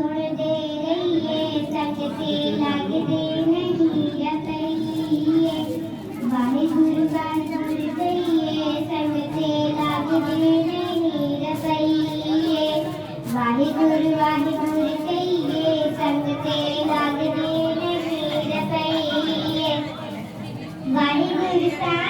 छोड़ दे रही है सकते लाग दे नहीं रही बाहें दुर्गा छोड़ गई है सकते लाग दे नहीं रही वाहे गुरु वाहे गुरु कहिए संगते लाग दे नहीं रही वाहे गुरु सा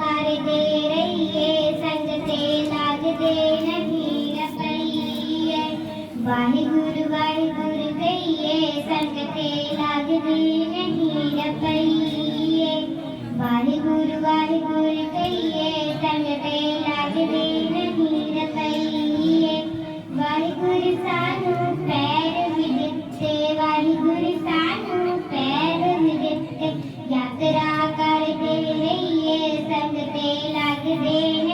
ਵਾਹਿਗੁਰੂ ਵਾਹਿਗੁਰੂ ਸੰਗ ਤੇ ਲੱਗਦੇ ਨਹੀਂ ਰਪਈਏ ਵਾਹਿਗੁਰੂ ਸਾਨੂੰ ਪੈਰ ਵੀ ਦਿੱਤੇ ਵਾਹਿਗੁਰੂ ਸਾਨੂੰ ਪੈਰ ਵੀ ਦਿੱਤੇ ਯਾਤਰਾ ਕਰਦੇ ਰਹੀਏ ਸੰਗ ਤੇ ਲੱਗਦੇ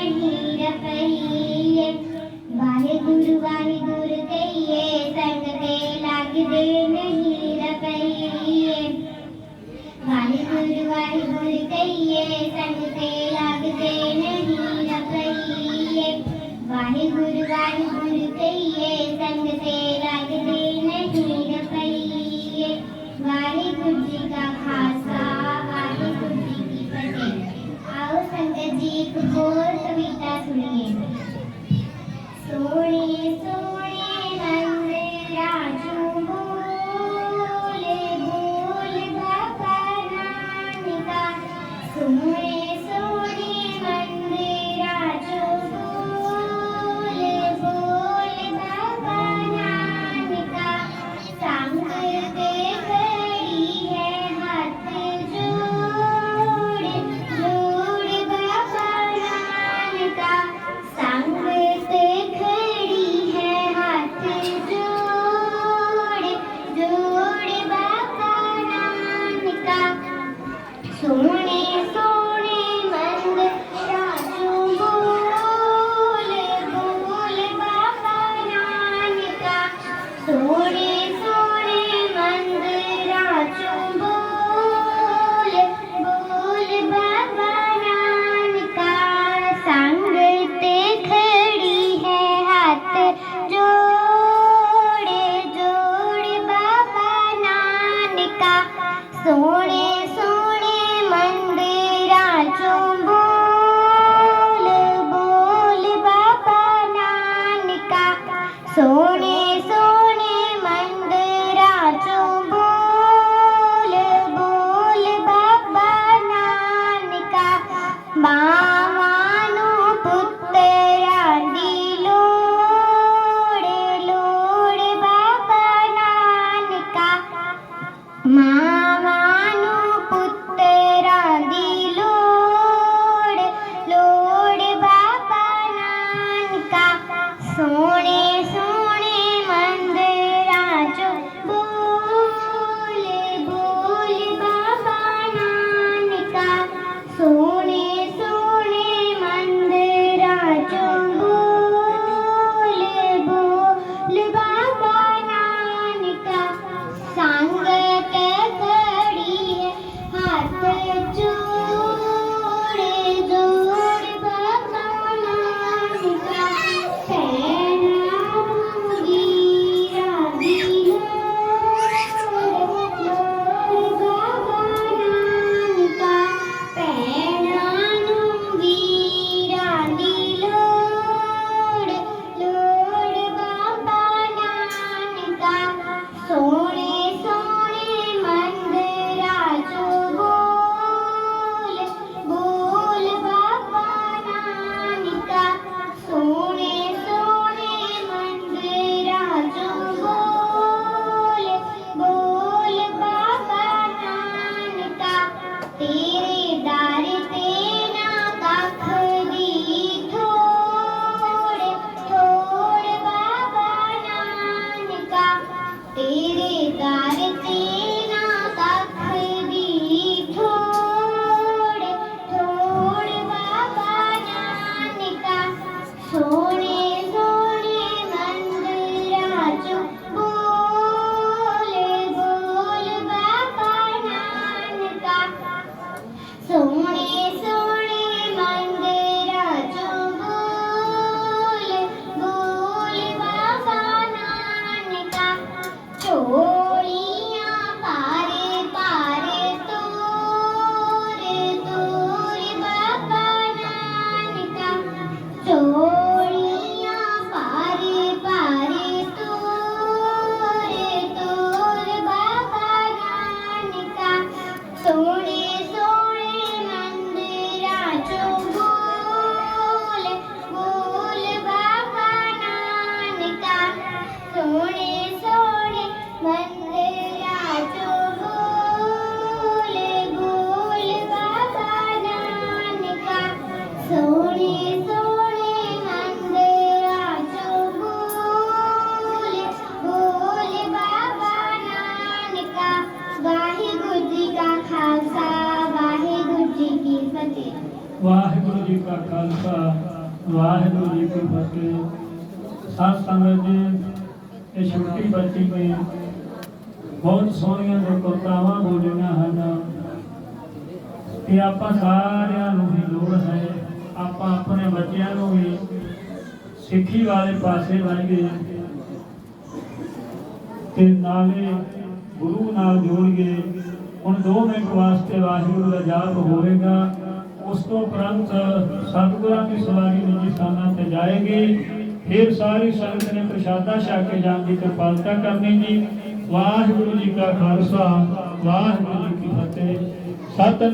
गुरुवाणी गुर कहिए संग ते लागते नहीं रबइए वाहे गुरुवाणी गुर कहिए संग ते ਵਾਹਿਗੁਰੂ ਜੀ ਕਾ ਖਾਲਸਾ ਵਾਹਿਗੁਰੂ ਜੀ ਕੀ ਫਤਿਹ ਵਾਹਿਗੁਰੂ ਜੀ ਕਾ ਖਾਲਸਾ ਵਾਹਿਗੁਰੂ ਜੀ ਕੀ ਫਤਿਹ ਸਾਧ ਸੰਗਤ ਜੀ ਇਹ ਛੋਟੀ ਬੱਚੀ ਨੇ ਬਹੁਤ ਸੋਹਣੀਆਂ ਜੋ ਕਵਿਤਾਵਾਂ ਬੋਲੀਆਂ ਹਨ ਇਹ ਆਪਾਂ ਸਾਰਿਆਂ ਨੂੰ ਹੀ ਸਿੱਖੀ ਵਾਲੇ ਪਾਸੇ ਲਾਈਏ ਤੇ ਨਾਲੇ ਗੁਰੂ ਨਾਲ ਜੋੜੀਏ ਹੁਣ 2 ਮਿੰਟ ਵਾਸਤੇ ਵਾਹਿਗੁਰੂ ਦਾ ਜਾਪ ਹੋਵੇਗਾ। ਉਸ ਤੋਂ ਉਪਰੰਤ ਸਤਿਗੁਰਾਂ ਦੀ ਸਵਾਰੀ ਨਿੱਜੀ ਸਥਾਨਾਂ ਤੇ ਜਾਏਗੀ। ਫਿਰ ਸਾਰੀ ਸੰਗਤ ਨੇ ਪ੍ਰਸ਼ਾਦਾ ਛਕ ਕੇ ਜਾਣ ਦੀ ਕਿਰਪਾਲਤਾ ਕਰਨੀ ਜੀ। ਵਾਹਿਗੁਰੂ ਜੀ ਕਾ ਖਾਲਸਾ, ਵਾਹਿਗੁਰੂ ਜੀ ਕੀ ਫਤਿਹ। ਸਤਿਨਾਮ